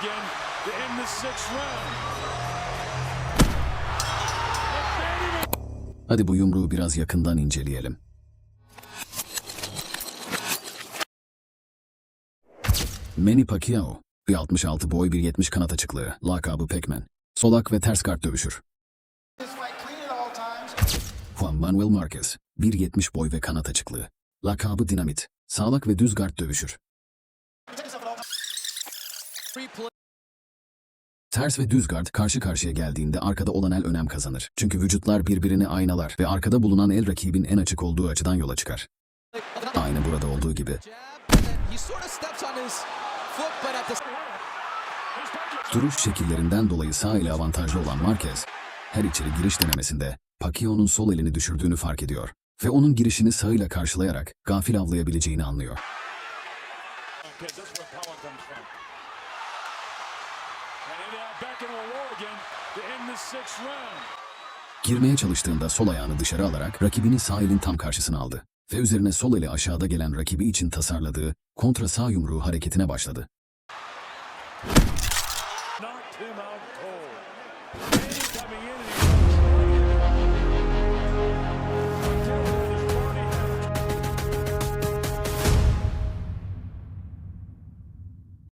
again to end the sixth round. Hadi bu yumruğu biraz yakından inceleyelim. Manny Pacquiao, 1.66 boy 1.70 kanat açıklığı, lakabı Pac-Man. Solak ve ters kart dövüşür. Juan Manuel Marquez, 1.70 boy ve kanat açıklığı. Lakabı Dinamit. Sağlak ve düz guard dövüşür. Ters ve düz guard karşı karşıya geldiğinde arkada olan el önem kazanır. Çünkü vücutlar birbirini aynalar ve arkada bulunan el rakibin en açık olduğu açıdan yola çıkar. Aynı burada olduğu gibi. Duruş şekillerinden dolayı sağ ile avantajlı olan Marquez, her içeri giriş denemesinde Pacquiao'nun sol elini düşürdüğünü fark ediyor ve onun girişini sağıyla karşılayarak gafil avlayabileceğini anlıyor. Girmeye çalıştığında sol ayağını dışarı alarak rakibini sağ elin tam karşısına aldı ve üzerine sol eli aşağıda gelen rakibi için tasarladığı kontra sağ yumruğu hareketine başladı.